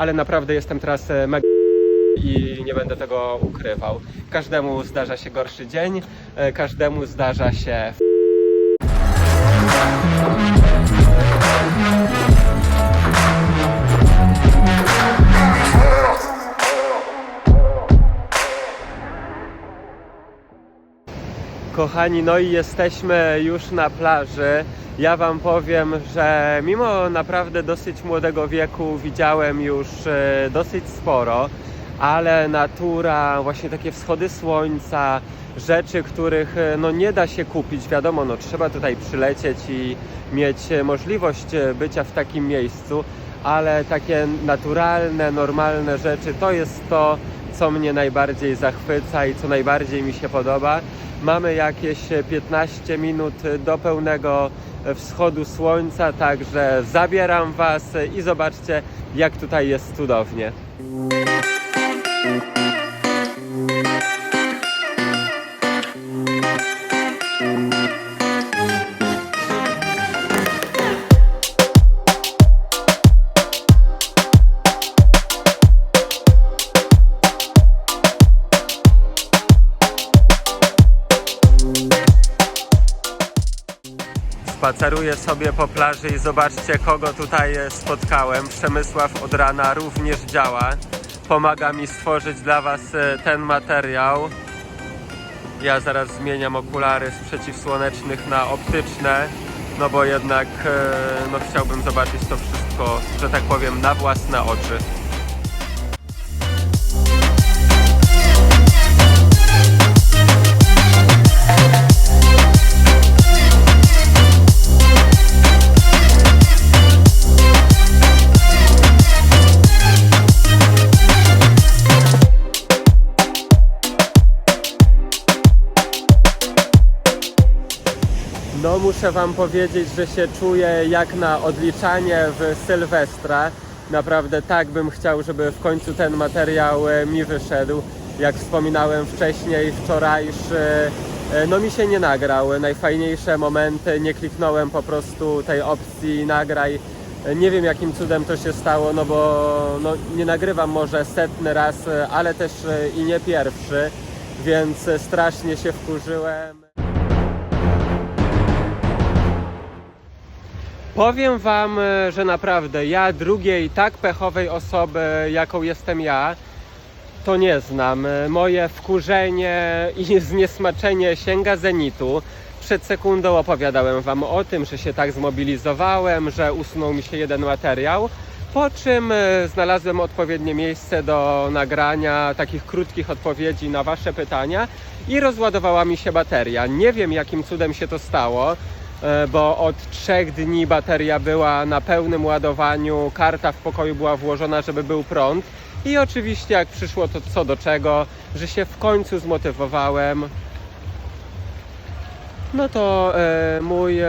ale naprawdę jestem teraz e, mega i nie będę tego ukrywał. Każdemu zdarza się gorszy dzień, e, każdemu zdarza się Kochani, no i jesteśmy już na plaży. Ja Wam powiem, że mimo naprawdę dosyć młodego wieku widziałem już e, dosyć sporo, ale natura, właśnie takie wschody słońca, rzeczy, których e, no, nie da się kupić. Wiadomo, no, trzeba tutaj przylecieć i mieć e, możliwość bycia w takim miejscu, ale takie naturalne, normalne rzeczy to jest to, co mnie najbardziej zachwyca i co najbardziej mi się podoba. Mamy jakieś 15 minut do pełnego wschodu słońca, także zabieram Was i zobaczcie, jak tutaj jest cudownie. Spaceruję sobie po plaży i zobaczcie, kogo tutaj spotkałem. Przemysław od rana również działa. Pomaga mi stworzyć dla Was e, ten materiał. Ja zaraz zmieniam okulary z przeciwsłonecznych na optyczne, no bo jednak e, no, chciałbym zobaczyć to wszystko, że tak powiem, na własne oczy. No muszę wam powiedzieć, że się czuję jak na odliczanie w Sylwestra. Naprawdę tak bym chciał, żeby w końcu ten materiał e, mi wyszedł. Jak wspominałem wcześniej, wczorajszy e, no mi się nie nagrał. Najfajniejsze momenty, nie kliknąłem po prostu tej opcji nagraj. Nie wiem jakim cudem to się stało, no bo no, nie nagrywam może setny raz, e, ale też i nie pierwszy, więc strasznie się wkurzyłem. Powiem Wam, e, że naprawdę ja drugiej tak pechowej osoby, jaką jestem ja, to nie znam. E, Moje wkurzenie i zniesmaczenie sięga zenitu. Przed sekundą opowiadałem Wam o tym, że się tak zmobilizowałem, że usunął mi się jeden materiał, po czym e, znalazłem odpowiednie miejsce do nagrania takich krótkich odpowiedzi na Wasze pytania i rozładowała mi się bateria. Nie wiem jakim cudem się to stało bo od trzech dni bateria była na pełnym ładowaniu, karta w pokoju była włożona, żeby był prąd. I oczywiście, jak przyszło to co do czego, że się w końcu zmotywowałem, no to e, mój e,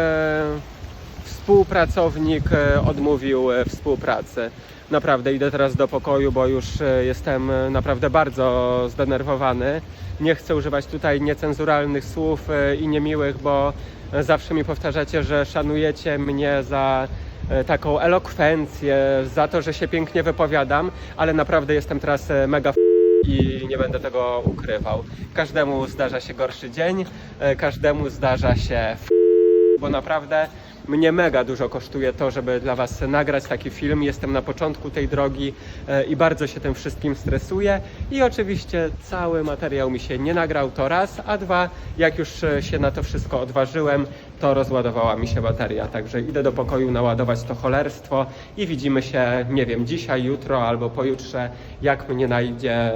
współpracownik e, odmówił e, współpracy. Naprawdę idę teraz do pokoju, bo już e, jestem e, naprawdę bardzo zdenerwowany. Nie chcę używać tutaj niecenzuralnych słów e, i niemiłych, bo e, zawsze mi powtarzacie, że szanujecie mnie za e, taką elokwencję, za to, że się pięknie wypowiadam, ale naprawdę jestem teraz e, mega i nie będę tego ukrywał. Każdemu zdarza się gorszy dzień, e, każdemu zdarza się bo naprawdę mnie mega dużo kosztuje to, żeby dla Was nagrać taki film. Jestem na początku tej drogi e, i bardzo się tym wszystkim stresuję. I oczywiście cały materiał mi się nie nagrał, to raz, a dwa, jak już e, się na to wszystko odważyłem, to rozładowała mi się bateria. Także idę do pokoju naładować to cholerstwo i widzimy się, nie wiem, dzisiaj, jutro albo pojutrze, jak mnie najdzie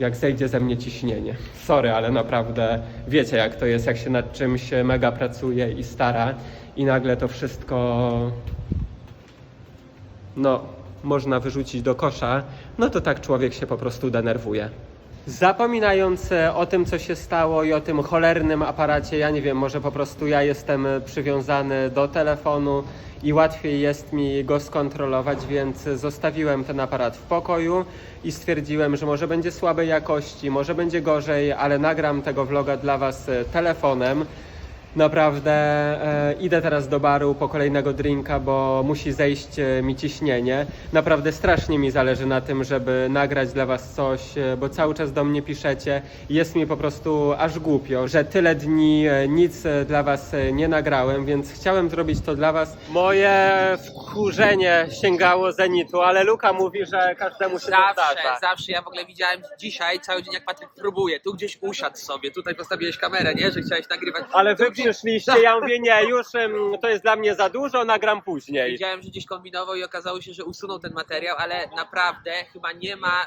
jak zejdzie ze mnie ciśnienie. Sorry, ale naprawdę wiecie jak to jest, jak się nad czymś mega pracuje i stara i nagle to wszystko no, można wyrzucić do kosza, no to tak człowiek się po prostu denerwuje. Zapominając o tym, co się stało i o tym cholernym aparacie, ja nie wiem, może po prostu ja jestem przywiązany do telefonu i łatwiej jest mi go skontrolować, więc zostawiłem ten aparat w pokoju i stwierdziłem, że może będzie słabej jakości, może będzie gorzej, ale nagram tego vloga dla Was telefonem. Naprawdę e, idę teraz do baru po kolejnego drinka, bo musi zejść e, mi ciśnienie. Naprawdę strasznie mi zależy na tym, żeby nagrać dla Was coś, e, bo cały czas do mnie piszecie. Jest mi po prostu aż głupio, że tyle dni e, nic e, dla Was e, nie nagrałem, więc chciałem zrobić to dla Was. Moje wkurzenie sięgało zenitu, ale Luka mówi, że każdemu się to Zawsze, zdarza. zawsze. Ja w ogóle widziałem dzisiaj cały dzień, jak Patryk próbuje. Tu gdzieś usiadł sobie, tutaj postawiłeś kamerę, nie? Że chciałeś nagrywać. Ale Tu wy przyszliście, ja mówię, nie, już to jest dla mnie za dużo, nagram później. Widziałem, że gdzieś kombinował i okazało się, że usunął ten materiał, ale naprawdę chyba nie ma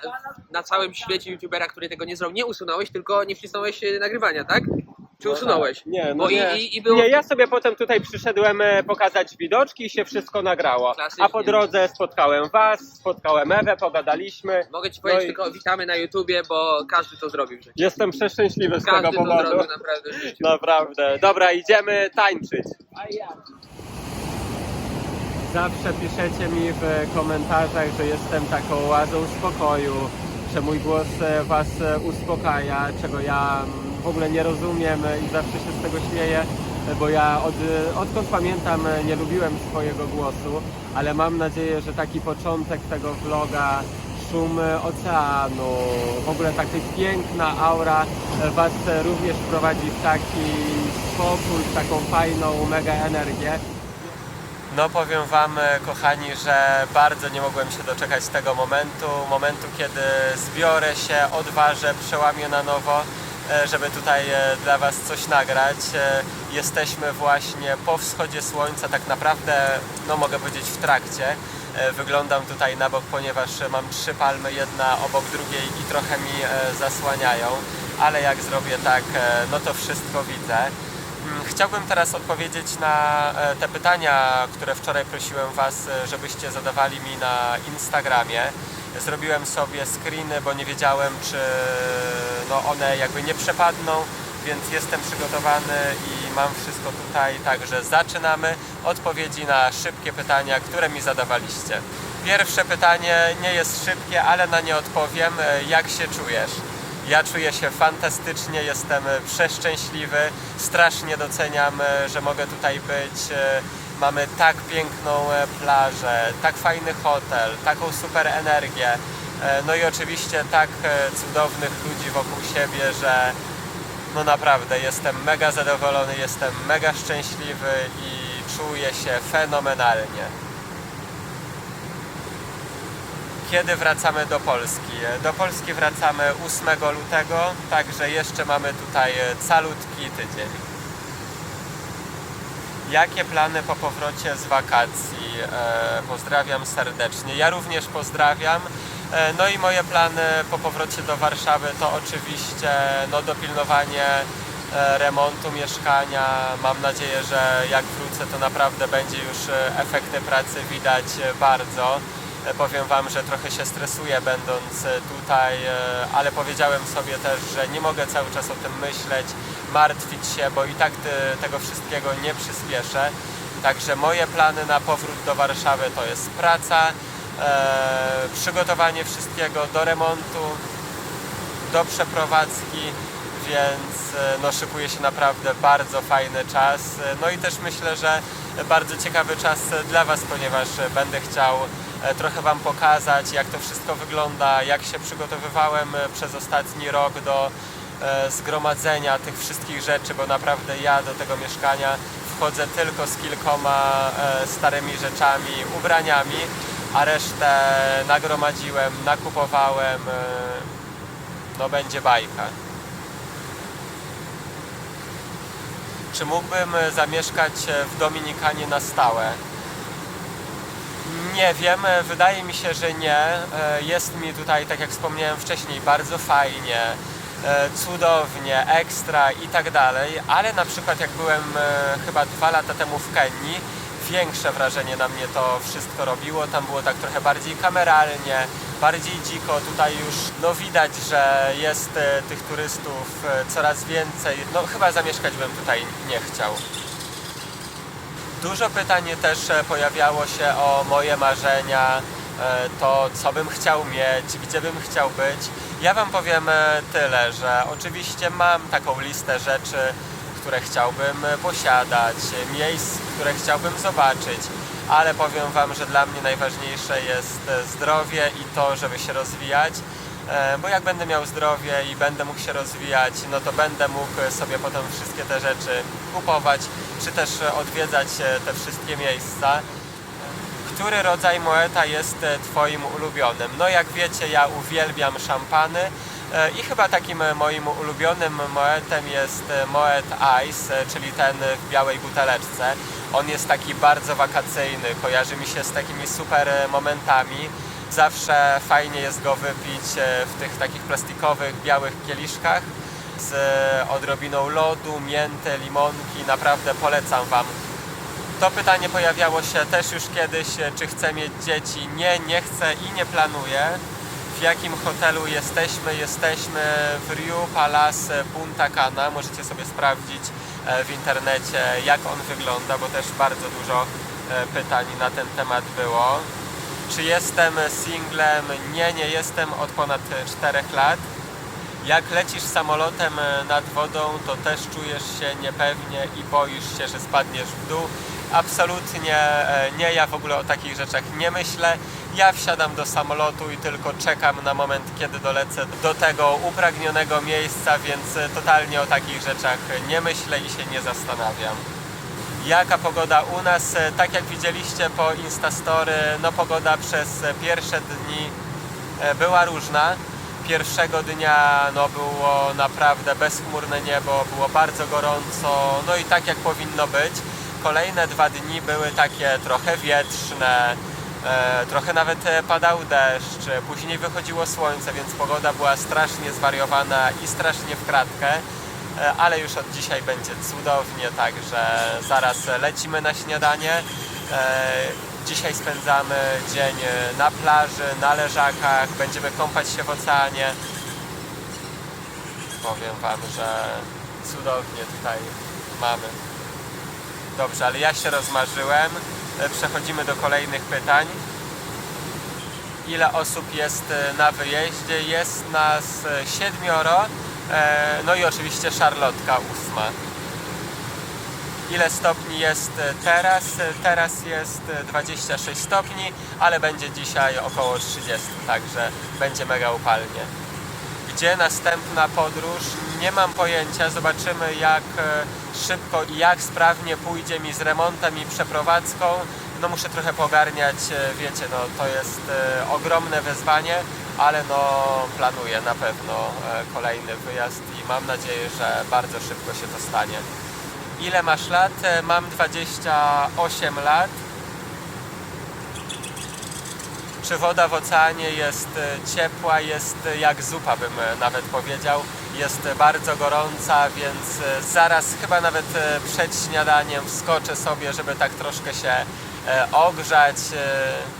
na całym świecie youtubera, który tego nie zrobił. Nie usunąłeś, tylko nie wcisnąłeś e, nagrywania, tak? Czy usunąłeś? Nie, no Bo i- nie. i- i nie, ja sobie potem tutaj przyszedłem e, pokazać widoczki i się wszystko nagrało. Klasycznie. A po drodze spotkałem was, spotkałem Ewę, pogadaliśmy. Mogę ci No powiedzieć i- tylko witamy na YouTubie, bo każdy to zrobił w życiu. Jestem przeszczęśliwy z tego Każdy to powodu. zrobił naprawdę w życiu. Naprawdę. Dobra, idziemy tańczyć. Zawsze piszecie mi w komentarzach, że jestem taką oazą spokoju, że mój głos e, Was e, uspokaja, czego ja w ogóle nie rozumiem i zawsze się z tego śmieję, bo ja od, odkąd pamiętam nie lubiłem swojego głosu, ale mam nadzieję, że taki początek tego vloga, szum oceanu, w ogóle taka piękna aura Was również prowadzi w taki spokój, w taką fajną mega energię. No powiem Wam, kochani, że bardzo nie mogłem się doczekać tego momentu, momentu, kiedy zbiorę się, odważę, przełamię na nowo, żeby tutaj e, dla Was coś nagrać. E, Jesteśmy właśnie po wschodzie słońca, tak naprawdę, no mogę powiedzieć w trakcie. E, Wyglądam tutaj na bok, ponieważ mam trzy palmy, jedna obok drugiej i trochę mi e, zasłaniają, ale jak zrobię tak, e, no to wszystko widzę. Mm, Chciałbym teraz odpowiedzieć na e, te pytania, które wczoraj prosiłem Was, e, żebyście zadawali mi na Instagramie. Zrobiłem sobie screeny, bo nie wiedziałem, czy no, one jakby nie przepadną, więc jestem przygotowany i mam wszystko tutaj. Także zaczynamy odpowiedzi na szybkie pytania, które mi zadawaliście. Pierwsze pytanie nie jest szybkie, ale na nie odpowiem. E, Jak się czujesz? Ja czuję się fantastycznie, jestem e, przeszczęśliwy, strasznie doceniam, e, że mogę tutaj być. Mamy tak piękną e, plażę, tak fajny hotel, taką super energię. e, No i oczywiście tak e, cudownych ludzi wokół siebie, że no naprawdę jestem mega zadowolony, jestem mega szczęśliwy i czuję się fenomenalnie. Kiedy wracamy do Polski? Do Polski wracamy 8 lutego, także jeszcze mamy tutaj calutki tydzień. Jakie plany po powrocie z wakacji? E, pozdrawiam serdecznie. Ja również pozdrawiam. E, no i moje plany po powrocie do Warszawy to oczywiście no, dopilnowanie e, remontu mieszkania. Mam nadzieję, że jak wrócę, to naprawdę będzie już efekty pracy widać bardzo. E, Powiem Wam, że trochę się stresuję będąc e, tutaj, e, ale powiedziałem sobie też, że nie mogę cały czas o tym myśleć, martwić się, bo i tak te, tego wszystkiego nie przyspieszę. Także moje plany na powrót do Warszawy to jest praca, przygotowanie wszystkiego do remontu, do przeprowadzki, więc no, szykuje się naprawdę bardzo fajny czas. No i też myślę, że bardzo ciekawy czas dla Was, ponieważ będę chciał trochę Wam pokazać, jak to wszystko wygląda, jak się przygotowywałem e, przez ostatni rok do e, zgromadzenia tych wszystkich rzeczy, bo naprawdę ja do tego mieszkania wchodzę tylko z kilkoma e, starymi rzeczami, ubraniami, a resztę nagromadziłem, nakupowałem. e, no będzie bajka. Czy mógłbym e, zamieszkać e, w Dominikanie na stałe? Nie wiem, e, wydaje mi się, że nie. E, Jest mi tutaj, tak jak wspomniałem wcześniej, bardzo fajnie, e, cudownie, ekstra i tak dalej, ale na przykład jak byłem chyba dwa lata temu w Kenii, większe wrażenie na mnie to wszystko robiło. Tam było tak trochę bardziej kameralnie, bardziej dziko. Tutaj już no widać, że jest tych turystów coraz więcej. No chyba zamieszkać bym tutaj nie chciał. Dużo pytań też e, pojawiało się o moje marzenia, e, to co bym chciał mieć, gdzie bym chciał być. Ja Wam powiem e, tyle, że oczywiście mam taką listę rzeczy, które chciałbym posiadać, miejsc, które chciałbym zobaczyć, ale powiem Wam, że dla mnie najważniejsze jest zdrowie i to, żeby się rozwijać. E, Bo jak będę miał zdrowie i będę mógł się rozwijać, no to będę mógł sobie potem wszystkie te rzeczy kupować, czy też odwiedzać e, te wszystkie miejsca. Który rodzaj moeta jest e, Twoim ulubionym? No jak wiecie, ja uwielbiam szampany i chyba takim moim ulubionym moetem jest Moet Ice, czyli ten w białej buteleczce. On jest taki bardzo wakacyjny, kojarzy mi się z takimi super momentami. Zawsze fajnie jest go wypić e, w tych takich plastikowych, białych kieliszkach z e, odrobiną lodu, mięty, limonki. Naprawdę polecam Wam. To pytanie pojawiało się też już kiedyś, e, czy chcę mieć dzieci. Nie, nie chcę i nie planuję. W jakim hotelu jesteśmy? Jesteśmy w Riu Palace Punta Cana. Możecie sobie sprawdzić w internecie, jak on wygląda, bo też bardzo dużo pytań na ten temat było. Czy jestem singlem? Nie, nie jestem od ponad 4 lat. Jak lecisz samolotem e, nad wodą, to też czujesz się niepewnie i boisz się, że spadniesz w dół. Absolutnie e, nie, ja w ogóle o takich rzeczach nie myślę. Ja wsiadam do samolotu i tylko czekam na moment, kiedy dolecę do tego upragnionego miejsca, więc e, totalnie o takich rzeczach nie myślę i się nie zastanawiam. Jaka pogoda u nas? E, Tak jak widzieliście po Instastory, no pogoda przez e, pierwsze dni e, była różna. Pierwszego dnia no, było naprawdę bezchmurne niebo, było bardzo gorąco, no i tak jak powinno być. Kolejne dwa dni były takie trochę wietrzne, trochę nawet padał deszcz, później wychodziło słońce, więc pogoda była strasznie zwariowana i strasznie w kratkę. E, ale już od dzisiaj będzie cudownie, także zaraz lecimy na śniadanie. E, Dzisiaj spędzamy dzień na plaży, na leżakach, będziemy kąpać się w oceanie. Powiem Wam, że cudownie tutaj mamy. Dobrze, ale ja się rozmarzyłem. E, Przechodzimy do kolejnych pytań. Ile osób jest na wyjeździe? Jest nas siedmioro. E, No i oczywiście szarlotka ósma. Ile stopni jest teraz? Teraz jest e, 26 stopni, ale będzie dzisiaj około 30, także będzie mega upalnie. Gdzie następna podróż? Nie mam pojęcia. Zobaczymy jak e, szybko i jak sprawnie pójdzie mi z remontem i przeprowadzką. No muszę trochę pogarniać, e, wiecie, no to jest ogromne wyzwanie, ale no planuję na pewno e, kolejny wyjazd i mam nadzieję, że bardzo szybko się to stanie. Ile masz lat? E, Mam 28 lat. Czy woda w oceanie jest e, ciepła? Jest jak zupa, bym nawet powiedział. Jest bardzo gorąca, więc zaraz chyba nawet przed śniadaniem wskoczę sobie, żeby tak troszkę się ogrzać.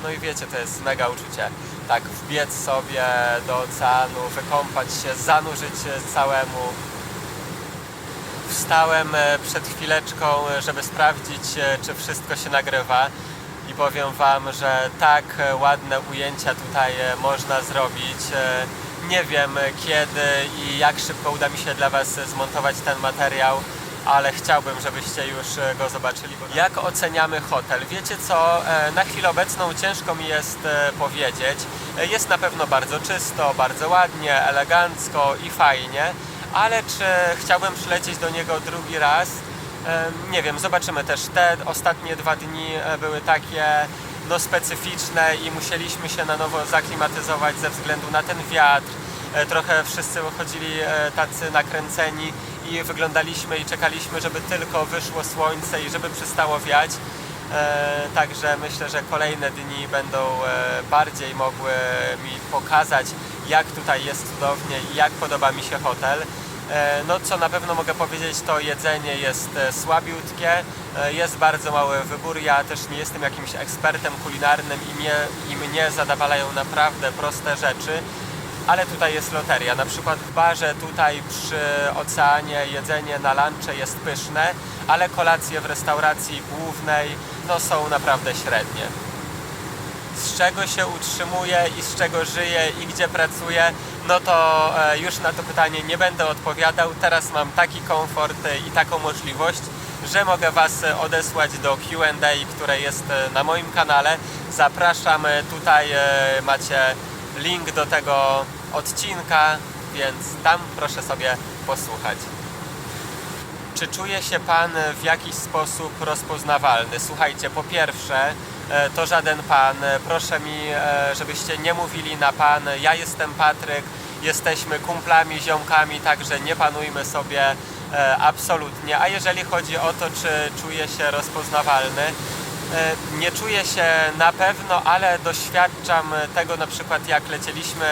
No i wiecie, to jest mega uczucie. Tak wbiec sobie do oceanu, wykąpać się, zanurzyć całemu. Wstałem e, przed chwileczką, e, żeby sprawdzić, e, czy wszystko się nagrywa i powiem Wam, że tak ładne ujęcia tutaj można zrobić. Nie wiem kiedy i jak szybko uda mi się dla Was zmontować ten materiał, ale chciałbym, żebyście już e, go zobaczyli. Jak oceniamy hotel? Wiecie co, e, na chwilę obecną ciężko mi jest e, powiedzieć. Jest na pewno bardzo czysto, bardzo ładnie, elegancko i fajnie, ale czy chciałbym przylecieć do niego drugi raz? Nie wiem, zobaczymy też. Te ostatnie dwa dni były takie no, specyficzne i musieliśmy się na nowo zaklimatyzować ze względu na ten wiatr. Trochę wszyscy chodzili tacy nakręceni i wyglądaliśmy i czekaliśmy, żeby tylko wyszło słońce i żeby przestało wiać. E, Także myślę, że kolejne dni będą e, bardziej mogły mi pokazać, jak tutaj jest cudownie i jak podoba mi się hotel. E, No co na pewno mogę powiedzieć, to jedzenie jest słabiutkie, jest bardzo mały wybór. Ja też nie jestem jakimś ekspertem kulinarnym i mnie, i mnie zadawalają naprawdę proste rzeczy, ale tutaj jest loteria. Na przykład w barze tutaj przy oceanie jedzenie na lunche jest pyszne, ale kolacje w restauracji głównej no, są naprawdę średnie. Z czego się utrzymuje i z czego żyje i gdzie pracuje, no to e, już na to pytanie nie będę odpowiadał. Teraz mam taki komfort e, i taką możliwość, że mogę Was e, odesłać do Q&A, które jest na moim kanale. Zapraszam, tutaj macie link do tego odcinka, więc tam proszę sobie posłuchać. Czy czuje się Pan w jakiś sposób rozpoznawalny? Słuchajcie, po pierwsze, e, to żaden Pan. Proszę mi, e, żebyście nie mówili na Pan. Ja jestem Patryk, jesteśmy kumplami, ziomkami, także nie panujmy sobie e, absolutnie. A jeżeli chodzi o to, czy czuję się rozpoznawalny, Nie czuję się na pewno, ale doświadczam tego na przykład jak lecieliśmy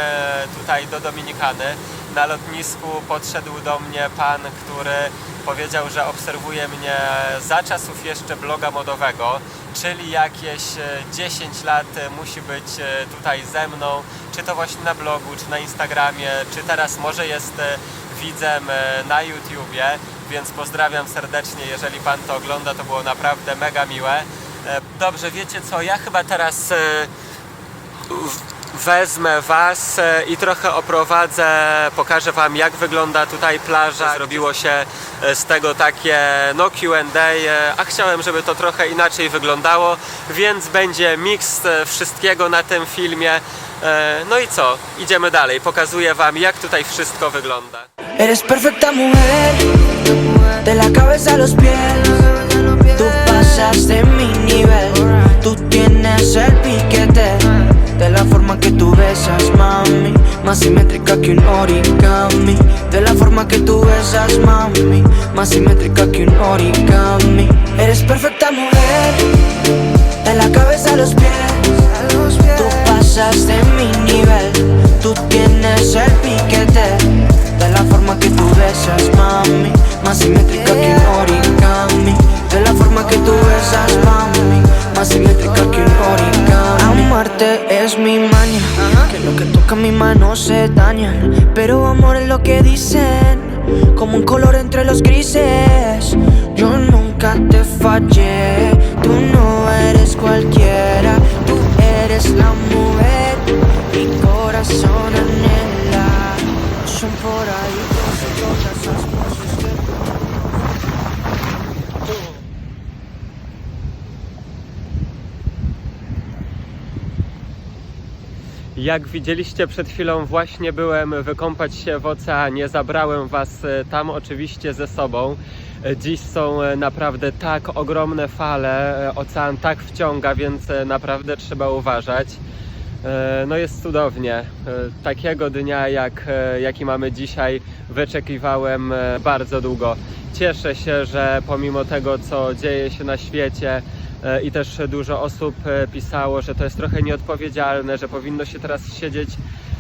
tutaj do Dominikany. Na lotnisku podszedł do mnie pan, który powiedział, że obserwuje mnie za czasów jeszcze bloga modowego, czyli jakieś e, 10 lat musi być e, tutaj ze mną, czy to właśnie na blogu, czy na Instagramie, czy teraz może jest e, widzem e, na YouTubie, więc pozdrawiam serdecznie, jeżeli pan to ogląda, to było naprawdę mega miłe. E, Dobrze, wiecie co, ja chyba teraz e, wezmę Was e, i trochę oprowadzę, pokażę Wam jak wygląda tutaj plaża. Zrobiło się z tego takie no Q&A, a chciałem, żeby to trochę inaczej wyglądało, więc będzie miks wszystkiego na tym filmie. No i co, idziemy dalej, pokazuję Wam jak tutaj wszystko wygląda. Eres perfecta mujer, de la cabeza a los pies. Tú pasas de mi tú tienes el piquete. De la forma que tú besas, mami, más simétrica que un origami. De la forma que tú besas, mami, más simétrica que un origami. Eres perfecta mujer, de la cabeza a los pies. Tú pasas de mi nivel, tú tienes el piquete. Que toca mi mano se daña. Pero amor es lo que dicen, como un color entre los grises. Yo nunca te fallé, tú no eres cualquiera, tú eres la mujer, Jak widzieliście przed chwilą, właśnie byłem wykąpać się w oceanie. Zabrałem Was e, tam oczywiście ze sobą. E, Dziś są e, naprawdę tak ogromne fale, ocean tak wciąga, więc naprawdę trzeba uważać. No jest cudownie. Takiego dnia, jak, jaki mamy dzisiaj, wyczekiwałem bardzo długo. Cieszę się, że pomimo tego, co dzieje się na świecie, i też dużo osób e, pisało, że to jest trochę nieodpowiedzialne, że powinno się teraz siedzieć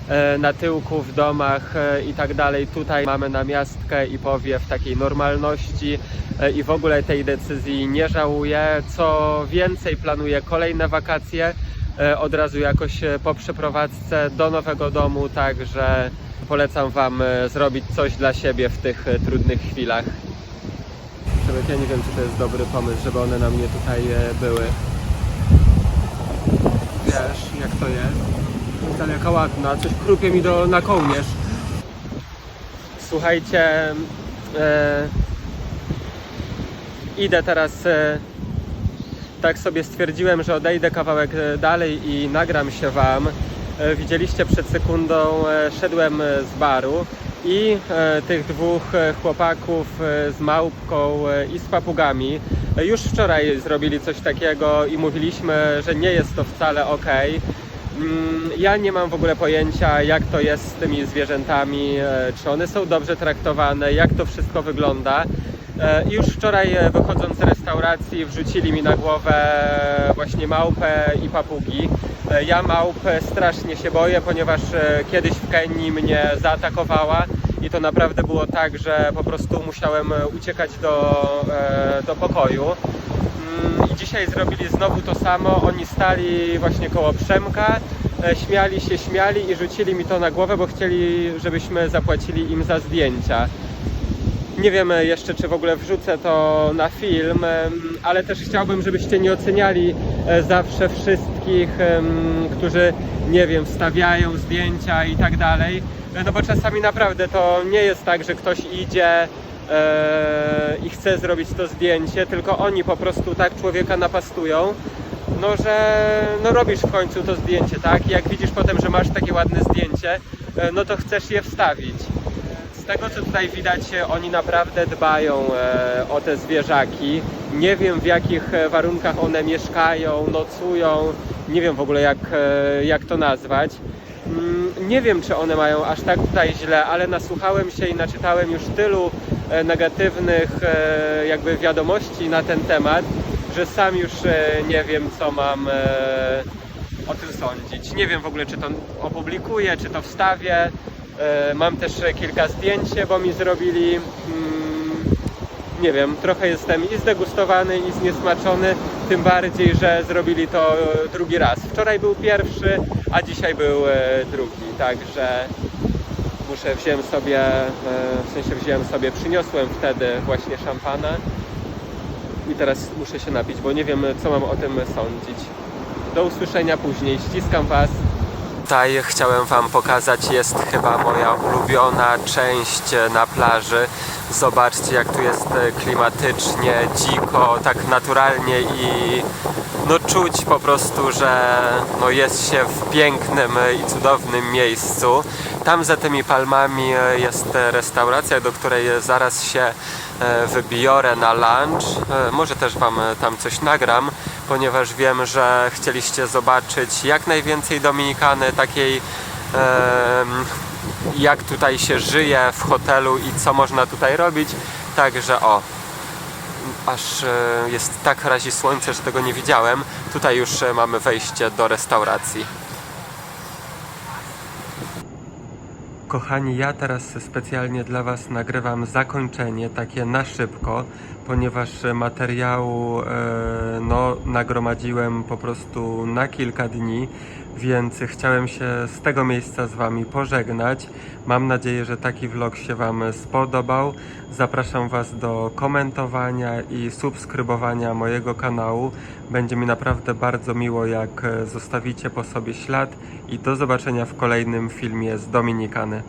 e, na tyłku w domach e, i tak dalej. Tutaj mamy namiastkę i powiew takiej normalności e, i w ogóle tej decyzji nie żałuję. Co więcej, planuję kolejne wakacje e, od razu jakoś e, po przeprowadzce do nowego domu, także polecam Wam e, zrobić coś dla siebie w tych e, trudnych chwilach. Ja nie wiem, czy to jest dobry pomysł, żeby one na mnie tutaj e, były. Wiesz, jak to jest? Ale jaka ładna, coś krupie mi do, na kołnierz. Słuchajcie, e, idę teraz, e, tak sobie stwierdziłem, że odejdę kawałek dalej i nagram się Wam. Widzieliście przed sekundą, szedłem z baru i e, tych dwóch e, chłopaków e, z małpką i z papugami już wczoraj zrobili coś takiego i mówiliśmy, że nie jest to wcale ok. Mm, Ja nie mam w ogóle pojęcia, jak to jest z tymi zwierzętami, czy one są dobrze traktowane, jak to wszystko wygląda. I już wczoraj wychodząc z restauracji wrzucili mi na głowę właśnie małpę i papugi. E, Ja małp strasznie się boję, ponieważ e, kiedyś w Kenii mnie zaatakowała i to naprawdę było tak, że po prostu musiałem e, uciekać do, e, do pokoju. Mm, I dzisiaj zrobili znowu to samo. Oni stali właśnie koło Przemka, e, śmiali się, śmiali i rzucili mi to na głowę, bo chcieli, żebyśmy zapłacili im za zdjęcia. Nie wiem jeszcze, czy w ogóle wrzucę to na film, ale też chciałbym, żebyście nie oceniali e, zawsze wszystkich, którzy, nie wiem, wstawiają zdjęcia i tak dalej. E, No bo czasami naprawdę to nie jest tak, że ktoś idzie e, i chce zrobić to zdjęcie, tylko oni po prostu tak człowieka napastują, no że no robisz w końcu to zdjęcie, tak? I jak widzisz potem, że masz takie ładne zdjęcie, e, no to chcesz je wstawić. Z tego co tutaj widać, e, oni naprawdę dbają e, o te zwierzaki. Nie wiem w jakich e, warunkach one mieszkają, nocują, nie wiem w ogóle jak, jak to nazwać. Mm, Nie wiem, czy one mają aż tak tutaj źle, ale nasłuchałem się i naczytałem już tylu negatywnych jakby wiadomości na ten temat, że sam już nie wiem, co mam o tym sądzić. Nie wiem w ogóle, czy to opublikuję, czy to wstawię. E, Mam też kilka zdjęć, bo mi zrobili. Mm, Nie wiem, trochę jestem i zdegustowany, i zniesmaczony, tym bardziej, że zrobili to e, drugi raz. Wczoraj był pierwszy, a dzisiaj był e, drugi, także muszę wziąłem sobie, w sensie wziąłem sobie, przyniosłem wtedy właśnie szampana i teraz muszę się napić, bo nie wiem co mam o tym sądzić. Do usłyszenia później, ściskam Was. Tutaj chciałem Wam pokazać, jest chyba moja ulubiona część e, na plaży. Zobaczcie jak tu jest e, klimatycznie, dziko, tak naturalnie i no czuć po prostu, że no jest się w pięknym i cudownym miejscu. Tam za tymi palmami e, jest restauracja, do której zaraz się wybiorę na lunch. Może też Wam tam coś nagram, ponieważ wiem, że chcieliście zobaczyć jak najwięcej Dominikany, takiej jak tutaj się żyje w hotelu i co można tutaj robić. Także o, aż e, jest tak razi słońce, że tego nie widziałem. Tutaj już e, mamy wejście do restauracji. Kochani, ja teraz specjalnie dla Was nagrywam zakończenie, takie na szybko, ponieważ materiału e, no, nagromadziłem po prostu na kilka dni, więc chciałem się z tego miejsca z Wami pożegnać. Mam nadzieję, że taki vlog się Wam spodobał. Zapraszam Was do komentowania i subskrybowania mojego kanału. Będzie mi naprawdę bardzo miło, jak zostawicie po sobie ślad i do zobaczenia w kolejnym filmie z Dominikany.